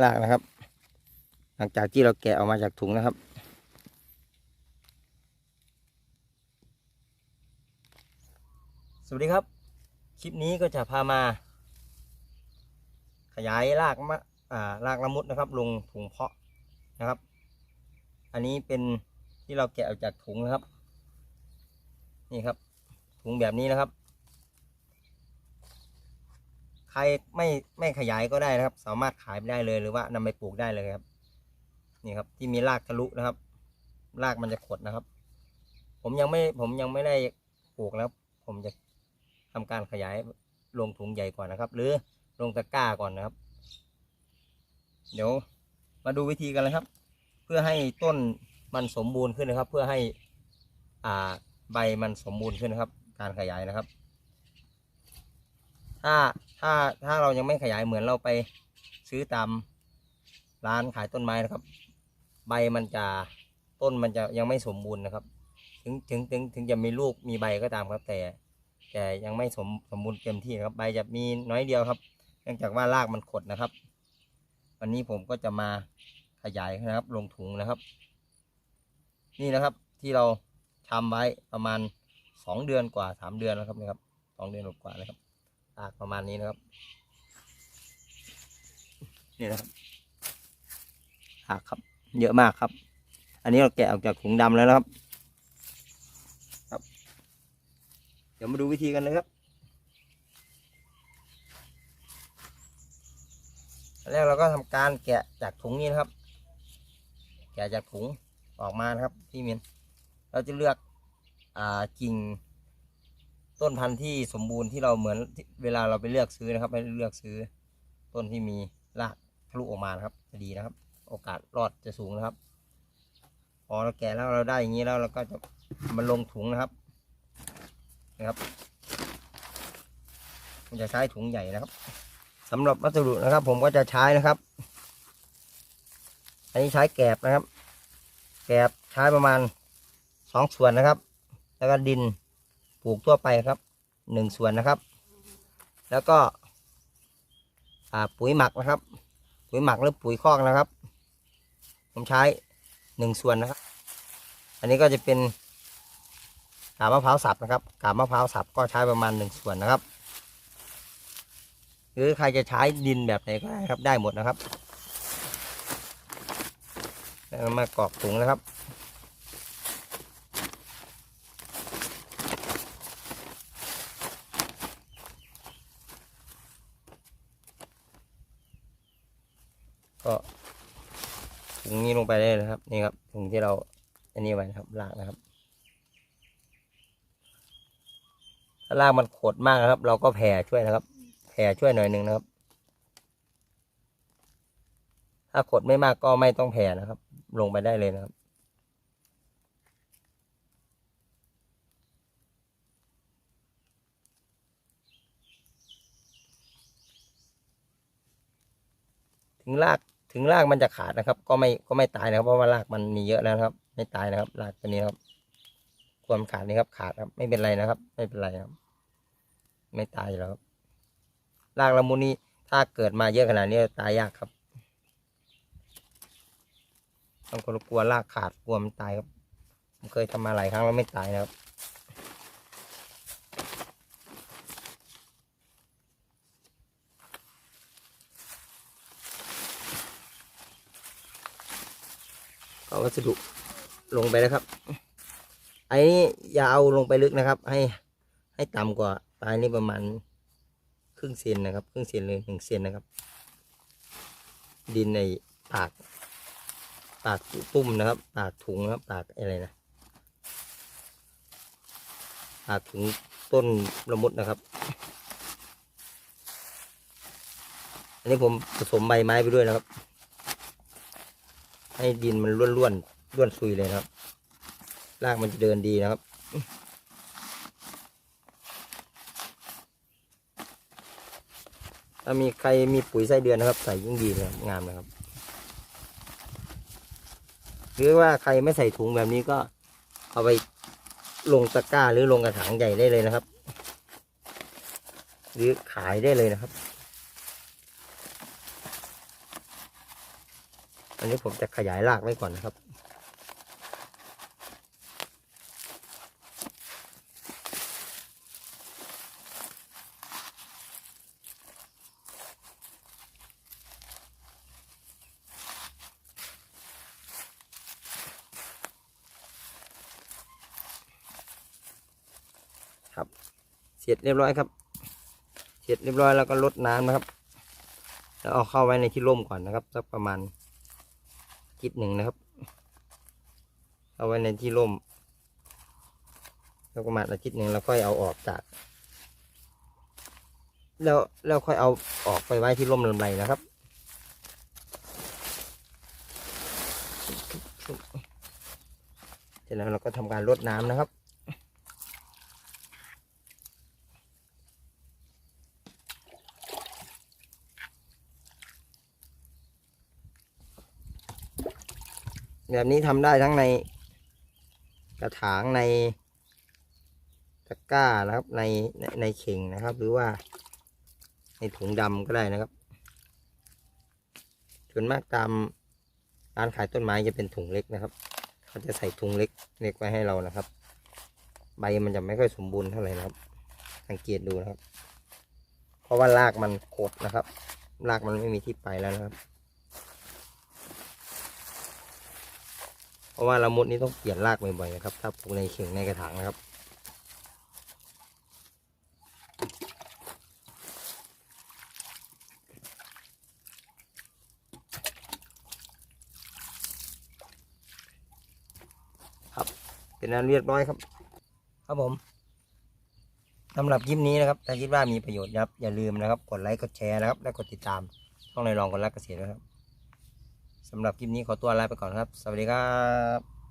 รากนะครับ หลังจากที่เราแกะออกมาจากถุงนะครับ สวัสดีครับ คลิปนี้ก็จะพามา ขยายรากมะอ่ารากละมุดนะครับ ลงถุงเพาะนะครับ อันนี้เป็นที่เราแกะออกจากถุงนะครับ นี่ครับ ถุงแบบนี้นะครับ ใครไม่ไม่ขยายก็ได้นะครับ สามารถขายไปได้เลยหรือว่านำไปปลูกได้เลยครับ นี่ครับที่มีรากทะลุนะครับ รากมันจะขดนะครับ ผมยังไม่ผมยังไม่ได้ปลูกแล้วผมจะทำการขยายลงถุงใหญ่ก่อนนะครับ หรือลงตะกร้าก่อนนะครับ เดี๋ยวมาดูวิธีกันเลยครับ เพื่อให้ต้นมันสมบูรณ์ขึ้นนะครับ เพื่อให้อ่าใบมันสมบูรณ์ขึ้นนะครับ การขยายนะครับ ถ้าถ้าถ้าเรายังไม่ขยายเหมือนเราไปซื้อตามร้านขายต้นไม้นะครับ ใบมันจะต้นมันจะยังไม่สมบูรณ์นะครับ ถึงถึงถึงถึงจะมีลูกมีใบก็ตามครับ แต่แต่ยังไม่สมสมบูรณ์เต็มที่ครับ ใบจะมีน้อยเดียวครับ เนื่องจากว่ารากมันขดนะครับ วันนี้ผมก็จะมาขยายนะครับ ลงถุงนะครับ นี่นะครับที่เราทำไว้ประมาณสองเดือนกว่าสามเดือนแล้วครับนะครับสองเดือนกว่าแล้วครับ รากประมาณนี้นะครับ นี่นะครับรากครับ เยอะมากครับ อันนี้เราแกะออกจากถุงดำแล้วนะครับ ครับ เดี๋ยวมาดูวิธีกันเลยครับแรกเราก็ทำการแกะจากถุงนี้นะครับ แกะจากถุงออกมานะครับพี่มินเราจะเลือกอ่ากิ่ง ต้นพันธุ์ที่สมบูรณ์ที่เราเหมือนเวลาเราไปเลือกซื้อนะครับให้เลือกซื้อ ต้นที่มีรากทะลุออกมานะครับจะดีนะครับ โอกาสรอดจะสูงนะครับพอเราแกะแล้วเราได้อย่างนี้แล้วเราก็จะมันลงถุงนะครับนะครับผมจะใช้ถุงใหญ่นะครับสำหรับวัสดุนะครับ ผมก็จะใช้นะครับ อันนี้ใช้แกบนะครับ แกบใช้ประมาณสองส่วนนะครับ แล้วก็ดิน ปลูกทั่วไปครับหนึ่งส่วนนะครับ แล้วก็ปุ๋ยหมักนะครับ ปุ๋ยหมักหรือปุ๋ยคอกนะครับ ผมใช้หนึ่งส่วนนะครับ อันนี้ก็จะเป็นกาบมะพร้าวสับนะครับกาบมะพร้าวสับก็ใช้ประมาณหนึ่งส่วนนะครับ หรือใครจะใช้ดินแบบไหนก็ได้ครับได้หมดนะครับแล้วมากรอกถุงนะครับ ก็ถุงนี้ลงไปได้เลยครับ นี่ครับถุงที่เราอันนี้ไว้นะครับลากนะครับ ถ้าลากมันขดมากนะครับ เราก็แผ่ช่วยนะครับ แผ่ช่วยหน่อยหนึ่งนะครับ ถ้าขดไม่มากก็ไม่ต้องแผ่นะครับ ลงไปได้เลยนะครับถึงราก ถึงรากมันจะขาดนะครับ ก็ไม่ก็ไม่ตายนะครับ เพราะว่ารากมันมีเยอะแล้วครับ ไม่ตายนะครับรากตัวนี้ครับ ความขาดนี่ครับ ขาดครับ ไม่เป็นไรนะครับ ไม่เป็นไรครับ ไม่ตายแล้วครับรากละมุนนี้ถ้าเกิดมาเยอะขนาดนี้ตายยากครับบางกลัวรากขาดกลัวมันตายครับผมเคยทำมาหลายครั้งแล้วไม่ตายนะครับ เอาวัสดุลงไปแล้วครับไอ้นี้อย่าเอาลงไปลึกนะครับ ให้ให้ต่ำกว่าปลายนี้ประมาณครึ่งเซนนะครับ ครึ่งเซนเลยหนึ่งเซนนะครับ ดินในปาก ปากตุ้มนะครับ ปากถุงนะครับปากอะไรนะปากถุงต้นละมุดนะครับ อันนี้ผมผสมใบไม้ไปด้วยนะครับ ให้ดินมันร่วนร่วนๆร่วนซุยเลยนะครับ รากมันจะเดินดีนะครับ ถ้ามีใครมีปุ๋ยไส้เดือนนะครับ ใส่ยิ่งดีเลยงามนะครับ หรือว่าใครไม่ใส่ถุงแบบนี้ก็เอาไปลงตะกร้าหรือลงกระถางใหญ่ได้เลยนะครับ หรือขายได้เลยนะครับ อันนี้ผมจะขยายรากไว้ก่อนนะครับ ครับ เสร็จเรียบร้อยครับ เสร็จเรียบร้อยแล้วก็ลดน้ำนะครับ แล้วเอาเข้าไว้ในที่ร่มก่อนนะครับสักประมาณ ทิตย์หนึ่งนะครับ เอาไว้ในที่ร่มแล้วประมาณอาทิตย์หนึ่งแล้วค่อยเอาออกจาก แล้วแล้วค่อยเอาออกไปไว้ที่ร่มลำไรนะครับเสร็จแล้วเราก็ทำการรดน้ำนะครับ แบบนี้ทำได้ทั้งในกระถางในตะกร้านะครับในในในเข่งนะครับ หรือว่า ในถุงดำก็ได้นะครับส่วนมากตามร้านขายต้นไม้จะเป็นถุงเล็กนะครับเขาจะใส่ถุงเล็กเล็กไว้ให้เรานะครับ ใบมันจะไม่ค่อยสมบูรณ์เท่าไหร่นะครับ สังเกตดูนะครับ เพราะว่ารากมันกดนะครับ รากมันไม่มีที่ไปแล้วนะครับ เพ ราะว่าละมุดนี้ต้องเปลี่ยนรากบ่อยๆนะครับ ถ้าปลูกในเข่งในกระถางนะครับ ครับ เป็นอันเรียบร้อยครับ ครับผมสำหรับคลิปนี้นะครับ ถ้าคิดว่ามีประโยชน์นะครับ อย่าลืมนะครับ กดไลค์ กดแชร์นะครับ และกดติดตามช่องในรองคนรักเกษตรนะครับ สำหรับคลิปนี้ขอตัวลาไปก่อนครับ สวัสดีครับ